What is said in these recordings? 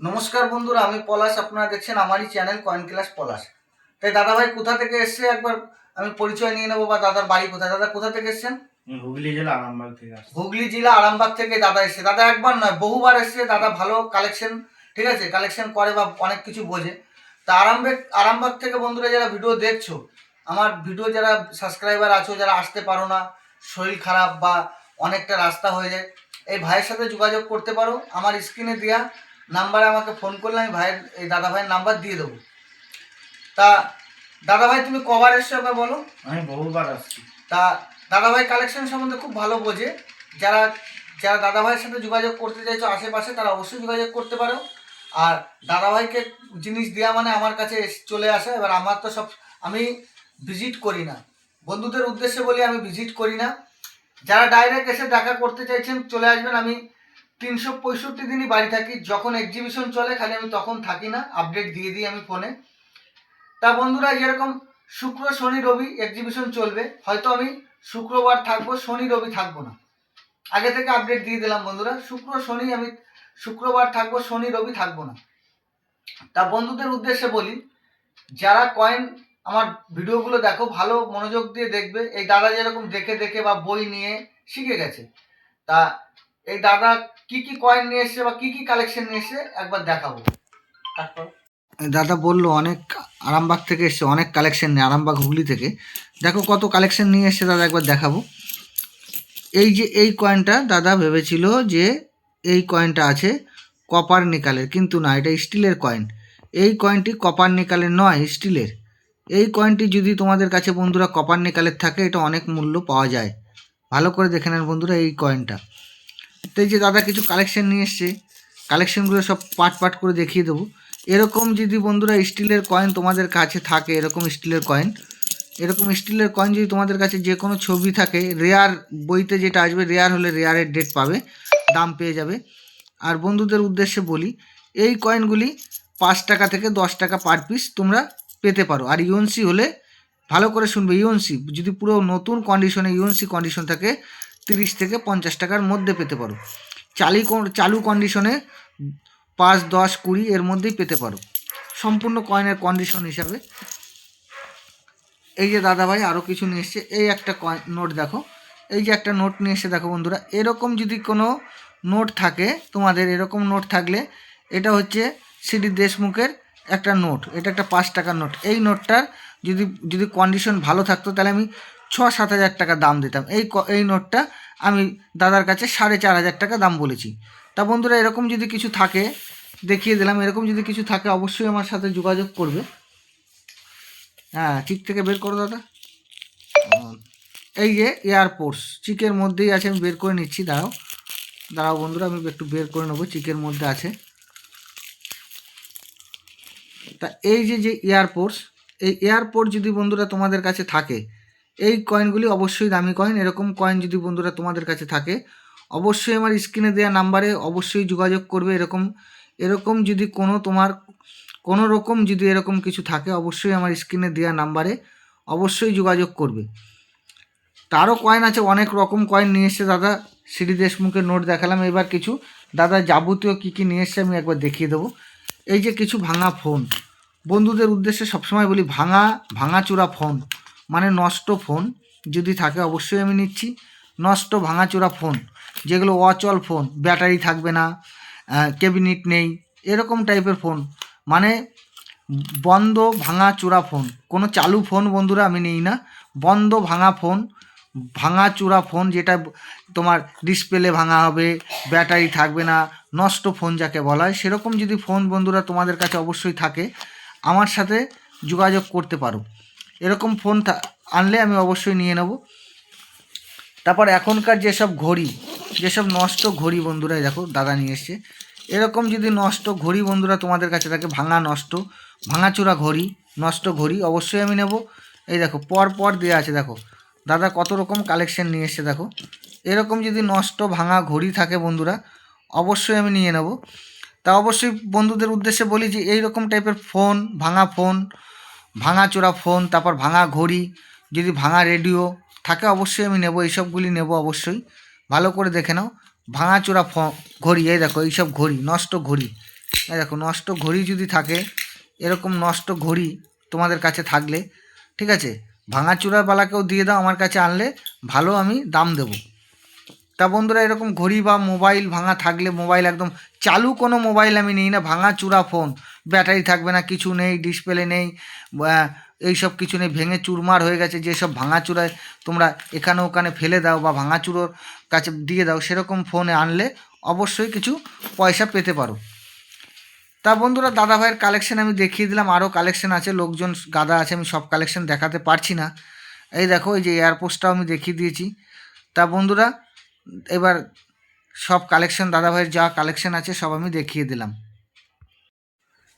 নমস্কার বন্ধুরা আমি পলাশ আপনারা দেখছেন আমারই চ্যানেল কয়েন ক্লাস পলাশ। তাই দাদা ভাই কোথা থেকে এসছে একবার আমি পরিচয় নিয়ে নেব বা দাদার বাড়ি কোথায়? দাদা কোথা থেকে এসছেন? হুগলি জেলা আরামবাগ থেকে হুগলি জেলা আরামবাগ থেকে দাদা এসছে। দাদা একবার নয় বহুবার এসছে। দাদা ভালো কালেকশন ঠিক আছে? কালেকশন করে বা অনেক কিছু বোঝে। তা আরামবাগ আরামবাগ থেকে বন্ধুরা যারা ভিডিও দেখছ আমার ভিডিও যারা সাবস্ক্রাইবার আছো যারা আসতে পারো না শরীর খারাপ বা অনেকটা রাস্তা হয়ে যায় এই ভাইয়ের সাথে যোগাযোগ করতে পারো। আমার স্ক্রিনে দেওয়া নাম্বারে আমাকে ফোন করলে আমি ভাইয়ের এই দাদা ভাইয়ের নাম্বার দিয়ে দেবো। তা দাদা ভাই তুমি কবার এসছো একবার বলো? আমি বহুবার আসছি। তা দাদাভাই কালেকশন সম্বন্ধে খুব ভালো বোঝে। যারা যারা দাদাভাইয়ের সাথে যোগাযোগ করতে চাইছো আশেপাশে তারা অবশ্যই যোগাযোগ করতে পারো। আর দাদাভাইকে জিনিস দেওয়া মানে আমার কাছে এস- চলে আসে। এবার আমার তো সব আমি ভিজিট করি না। বন্ধুদের উদ্দেশ্যে বলি আমি ভিজিট করি না। যারা ডাইরেক্ট এসে দেখা করতে চাইছেন চলে আসবেন। আমি তিনশো পঁয়ষট্টি দিনই বাড়ি থাকি। যখন এক্সিবিশন চলে, খালি আমি তখন থাকি না। আপডেট দিয়ে দিই আমি ফোনে তা বন্ধুরা যেরকম শুক্র, শনি, রবি এক্সিবিশন চলবে। হয়তো আমি শুক্রবার থাকব, শনি, রবি থাকব না। আগে থেকে আপডেট দিয়ে দিলাম বন্ধুরা। শুক্র, শনি আমি শুক্রবার থাকব, শনি, রবি থাকব না। তা বন্ধুদের উদ্দেশ্যে বলি, যারা কয়েন আমার ভিডিওগুলো দেখো, ভালো মনোযোগ দিয়ে দেখবে। এই দাদা যেরকম দেখে দেখে বা বই নিয়ে শিখে গেছে। তা এই দাদা কি কি কয়েন নিয়ে এসছে বা কি কি কালেকশন নিয়ে এসছে, একবার দেখাবো। দাদা বলল, অনেক আরামবাগ থেকে এসছে, অনেক কালেকশন নিয়ে, আরামবাগ হুগলি থেকে। দেখো কত কালেকশন নিয়ে এসছে, দাদা একবার দেখাবো। এই যে, এই কয়েনটা দাদা ভেবেছিল যে এই কয়েনটা আছে কপার নিকালের কিন্তু না, এটা স্টিলের কয়েন এই কয়েনটি কপার নিকালের নয় স্টিলের এই কয়েনটি যদি তোমাদের কাছে বন্ধুরা কপার নিকালের থাকে, এটা অনেক মূল্য পাওয়া যায়। ভালো করে দেখে নেন বন্ধুরা এই কয়েনটা তো এই যে দাদা কিছু কালেকশন নিয়ে এসছে কালেকশনগুলো সব পাট পাট করে দেখিয়ে দেবো। এরকম যদি বন্ধুরা স্টিলের কয়েন তোমাদের কাছে থাকে, এরকম স্টিলের কয়েন এরকম স্টিলের কয়েন যদি তোমাদের কাছে যে কোনো ছবি থাকে রেয়ার বইতে যেটা আসবে রেয়ার হলে রেয়ারের ডেট পাবে, দাম পেয়ে যাবে। আর বন্ধুদের উদ্দেশ্যে বলি, এই কয়েনগুলি পাঁচ টাকা থেকে দশ টাকা পার পিস তোমরা পেতে পারো। আর ইউএনসি হলে ভালো করে শুনবে। ইউএনসি যদি পুরো নতুন কন্ডিশনে ইউএনসি কন্ডিশন থাকে তিরিশ থেকে পঞ্চাশ টাকার মধ্যে পেতে পারো। চালি চালু কন্ডিশনে পাঁচ, দশ, কুড়ি এর মধ্যেই পেতে পারো। সম্পূর্ণ কয়েনের কন্ডিশন হিসাবে। এই যে দাদাভাই আরও কিছু নিয়ে এসছে। এই একটা কয়েন নোট দেখো। এই যে একটা নোট নিয়ে এসে দেখো বন্ধুরা। এরকম যদি কোনো নোট থাকে, তোমাদের এরকম নোট থাকলে এটা হচ্ছে সিডি দেশমুখের একটা নোট এটা একটা পাঁচ টাকার নোট এই নোটটার যদি যদি কন্ডিশন ভালো থাকতো, তাহলে আমি ছ সাত হাজার টাকা দাম দিতাম। এই এই নোটটা আমি দাদার কাছে সাড়ে চার হাজার টাকা দাম বলেছি। তা বন্ধুরা, এরকম যদি কিছু থাকে, দেখিয়ে দিলাম। এরকম যদি কিছু থাকে, অবশ্যই আমার সাথে যোগাযোগ করবে। হ্যাঁ ঠিক থেকে বের করো দাদা। এই যে এয়ারপোর্টস চিকের মধ্যেই আছে, আমি বের করে নিচ্ছি। দাঁড়াও দাঁড়াও বন্ধুরা, আমি একটু বের করে নেব, চিকের মধ্যে আছে। তা এই যে যে এয়ারপোর্টস এই এয়ারপোর্ট যদি বন্ধুরা তোমাদের কাছে থাকে এই কয়েনগুলি অবশ্যই দামি কয়েন এরকম কয়েন যদি বন্ধুরা তোমাদের কাছে থাকে, অবশ্যই আমার স্ক্রিনে দেওয়া নাম্বারে অবশ্যই যোগাযোগ করবে। এরকম এরকম যদি কোনো তোমার, কোনো রকম যদি এরকম কিছু থাকে, অবশ্যই আমার স্ক্রিনে দেওয়া নাম্বারে অবশ্যই যোগাযোগ করবে। তারও কয়েন আছে, অনেক রকম কয়েন নিয়ে এসছে দাদা। শ্রী দেশমুখের নোট দেখালাম। এবার কিছু, দাদা যাবতীয় কী কী নিয়ে এসছে আমি একবার দেখিয়ে দেবো। এই যে কিছু ভাঙা ফোন বন্ধুদের উদ্দেশ্যে সবসময় বলি, ভাঙা, ভাঙাচোরা ফোন মানে নষ্ট ফোন যদি থাকে অবশ্যই আমি নিচ্ছি। নষ্ট ভাঙাচোরা ফোন, যেগুলো অচল ফোন, ব্যাটারি থাকবে না ক্যাবিনেট নেই, এরকম টাইপের ফোন। মানে বন্ধ ভাঙা চূড়া ফোন, কোনো চালু ফোন বন্ধুরা আমি নিই না। বন্ধ ভাঙা ফোন ভাঙা চূড়া ফোন যেটা তোমার ডিসপ্লে ভাঙা হবে, ব্যাটারি থাকবে না, নষ্ট ফোন যাকে বলা হয়, সেরকম যদি ফোন বন্ধুরা তোমাদের কাছে অবশ্যই থাকে, আমার সাথে যোগাযোগ করতে পারো। এরকম ফোন আনলে আমি অবশ্যই নিয়ে নেব। তারপর এখনকার যেসব ঘড়ি, যেসব নষ্ট ঘড়ি বন্ধুরা দেখো, দাদা নিয়ে এসছে। এরকম যদি নষ্ট ঘড়ি বন্ধুরা তোমাদের কাছে থাকে, ভাঙা নষ্ট, ভাঙাচোরা ঘড়ি, নষ্ট ঘড়ি, অবশ্যই আমি নেব। এই দেখো পর পর দেওয়া আছে, দেখো। দাদা কত রকম কালেকশন নিয়ে এসছে, দেখো। এরকম যদি নষ্ট, ভাঙা ঘড়ি থাকে বন্ধুরা, অবশ্যই আমি নিয়ে নেব। তা অবশ্যই বন্ধুদের উদ্দেশ্যে বলি যে এই রকম টাইপের ফোন ভাঙা ফোন ভাঙাচোরা ফোন, তারপর ভাঙা ঘড়ি, যদি ভাঙা রেডিও থাকে অবশ্যই আমি নেব, এইসবগুলি নেব অবশ্যই। ভালো করে দেখে নাও। ভাঙাচোরা ফ, ঘড়ি, এই দেখো, এইসব ঘড়ি, নষ্ট ঘড়ি। এই দেখো, নষ্ট ঘড়ি যদি থাকে, এরকম নষ্ট ঘড়ি তোমাদের কাছে থাকলে, ঠিক আছে? ভাঙাচুরাবালাকেও দিয়ে দাও, আমার কাছে আনলে ভালো আমি দাম দেবো। তা বন্ধুরা, এরকম ঘড়ি বা মোবাইল ভাঙা থাকলে, মোবাইল একদম চালু কোনো মোবাইল আমি নিই না, ভাঙা চূড়া ফোন। ব্যাটারি থাকবে না কিছু নেই ডিসপ্লে নেই আহ, এইসব কিছু নেই ভেঙে চুরমার হয়ে গেছে যেসব ভাঙাচুরায় তোমরা এখানে ওখানে ফেলে দাও বা ভাঙাচুরোর কাছে দিয়ে দাও সেরকম ফোনে আনলে অবশ্যই কিছু পয়সা পেতে পারো। তা বন্ধুরা দাদা ভাইয়ের কালেকশন আমি দেখিয়ে দিলাম আরও কালেকশন আছে লোকজন গাদা আছে আমি সব কালেকশন দেখাতে পারছি না। এই দেখো এই যে এয়ারপোস্টটাও আমি দেখিয়ে দিয়েছি। তা বন্ধুরা এবার সব কালেকশন দাদা ভাইয়ের যা কালেকশন আছে সব আমি দেখিয়ে দিলাম।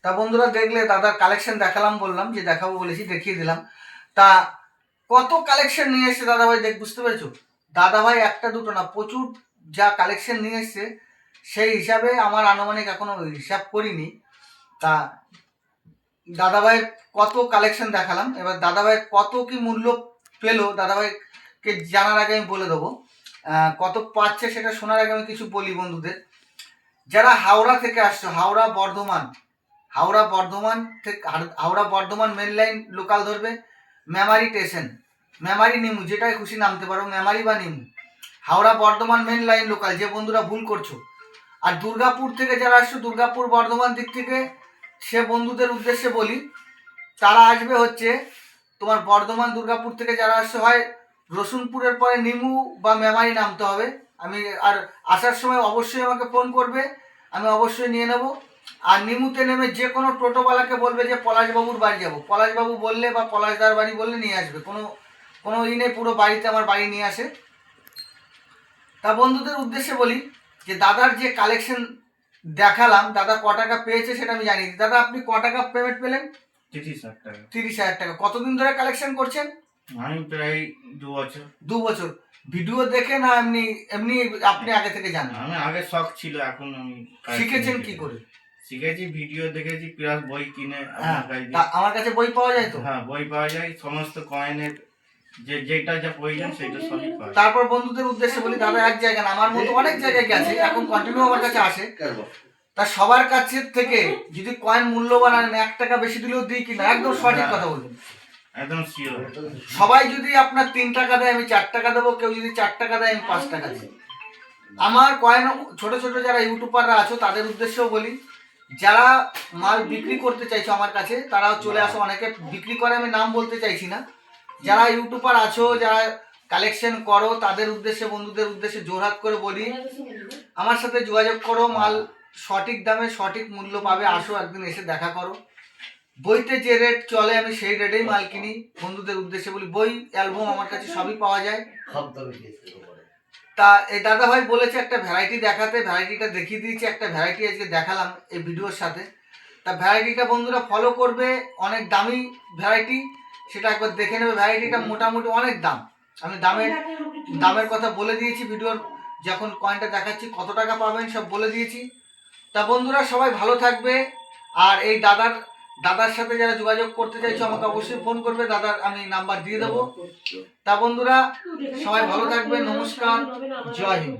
তা বন্ধুরা দেখলে দাদার কালেকশন দেখালাম, বললাম যে দেখাবো বলেছি, দেখিয়ে দিলাম। তা কত কালেকশন নিয়ে এসছে দাদা ভাই দেখ, বুঝতে পেরেছ? দাদা ভাই একটা দুটো না, প্রচুর যা কালেকশন নিয়ে এসছে, সেই হিসাবে আমার আনুমানিক এখনও হিসাব করিনি। তা দাদা ভাইয়ের কত কালেকশন দেখালাম, এবার দাদা ভাইয়ের কত কি মূল্য পেল, দাদা ভাইকে জানার আগে আমি বলে দেবো। কত পাচ্ছে সেটা শোনার আগে আমি কিছু বলি বন্ধুদের। যারা হাওড়া থেকে আসছো, হাওড়া বর্ধমান হাওড়া বর্ধমান থেকে Howrah Bardhaman main line local ধরবে। মেমারি স্টেশন মেমারি নিমু, যেটাই খুশি নামতে পারো, মেমারি বা নিমু। Howrah Bardhaman main line local যে বন্ধুরা ভুল করছ। আর দুর্গাপুর থেকে যারা আসছো, দুর্গাপুর বর্ধমান দিক থেকে, সে বন্ধুদের উদ্দেশ্যে বলি, তারা আসবে হচ্ছে তোমার বর্ধমান, দুর্গাপুর থেকে যারা আসছে, হয় রসুনপুরের পরে নিমু বা মেমারি নামতে হবে। আমি আর আসার সময় অবশ্যই আমাকে ফোন করবে, আমি অবশ্যই নিয়ে নেব। আর নিমুতে নেমে যে কোনো টোটোওয়ালাকে বলবে যে পলাশবাবুর বাড়ি যাব। পলাশবাবু বললে বা পলাশদার বাড়ি বললে নিয়ে আসবে। কোনো কোনো ই নেই পুরো বাড়িতে আমার বাড়ি নিয়ে আসে। তা বন্ধুদের উদ্দেশ্যে বলি যে দাদার যে কালেকশন দেখালাম দাদা ক টাকা পেয়েছে সেটা আমি জানি দাদা আপনি ক টাকা পেমেন্ট পেলেন? তিরিশ হাজার টাকা। তিরিশ হাজার টাকা। কতদিন ধরে কালেকশন করছেন? আমি প্রায় দু বছর। দু বছর। ভিডিও দেখে না এমনি এমনি আপনি আগে থেকে জানেন? আমি আগে শখ ছিল এখন আমি শিখেছেন শিখেছি। কি করে? শিখেছি ভিডিও দেখেছি প্লাস বই কিনে হ্যাঁ আপনার কাছে তা আমার কাছে বই পাওয়া যায় তো? হ্যাঁ বই পাওয়া যায় সমস্ত কয়েনের যে যেটা যা প্রয়োজন সেটা সবই পাওয়া যায়। তারপর বন্ধুদের উদ্দেশ্যে বলি দাদা এক জায়গা না আমার মতো অনেক জায়গায় গেছে এখন কন্টিনিউ আমার কাছে আসে। তা সবার কাছে থেকে যদি কয়েন মূল্যবান আনেন এক টাকা বেশি দিলেও দিই কিনা একদম সঠিক কথা বলুন। একদম শিওর সবাই যদি আপনার তিন টাকা দেয় আমি চার টাকা দেবো কেউ যদি চার টাকা দেয় আমি পাঁচ টাকা দিই। আমার কয়েন ছোট ছোট যারা ইউটিউবাররা আছো তাদের উদ্দেশ্যেও বলি যারা মাল বিক্রি করতে চাইছো আমার কাছে তারাও চলে আসো অনেকে। বিক্রি করে আমি নাম বলতে চাইছি না। যারা ইউটিউবার আছো, যারা কালেকশন করো, তাদের উদ্দেশ্যে, বন্ধুদের উদ্দেশ্যে জোরহাত করে বলি, আমার সাথে যোগাযোগ করো, মাল সঠিক দামে, সঠিক মূল্য পাবে, আসো একদিন এসে দেখা করো। বইতে যে রেট চলে, আমি সেই রেটেই মাল কিনি, বন্ধুদের উদ্দেশ্যে বলি, বই অ্যালবাম আমার কাছে সবই পাওয়া যায়। তা এই দাদা ভাই বলেছে একটা ভ্যারাইটি দেখাতে ভ্যারাইটিটা দেখিয়ে দিয়েছি, একটা ভ্যারাইটি আজকে দেখালাম এই ভিডিওর সাথে। তা ভ্যারাইটিটা বন্ধুরা ফলো করবে, অনেক দামি ভ্যারাইটি সেটা একবার দেখে নেবে। ভ্যারাইটিটা মোটামুটি অনেক দাম। আমি দামের দামের কথা বলে দিয়েছি ভিডিওর, যখন কয়েনটা দেখাচ্ছি কত টাকা পাবেন সব বলে দিয়েছি। তা বন্ধুরা সবাই ভালো থাকবে, আর এই দাদার দাদার সাথে যারা যোগাযোগ করতে চাইছো, আমাকে অবশ্যই ফোন করবে। দাদার আমি নাম্বার দিয়ে দেবো। তা বন্ধুরা, সবাই ভালো থাকবে নমস্কার। জয় হিন্দ।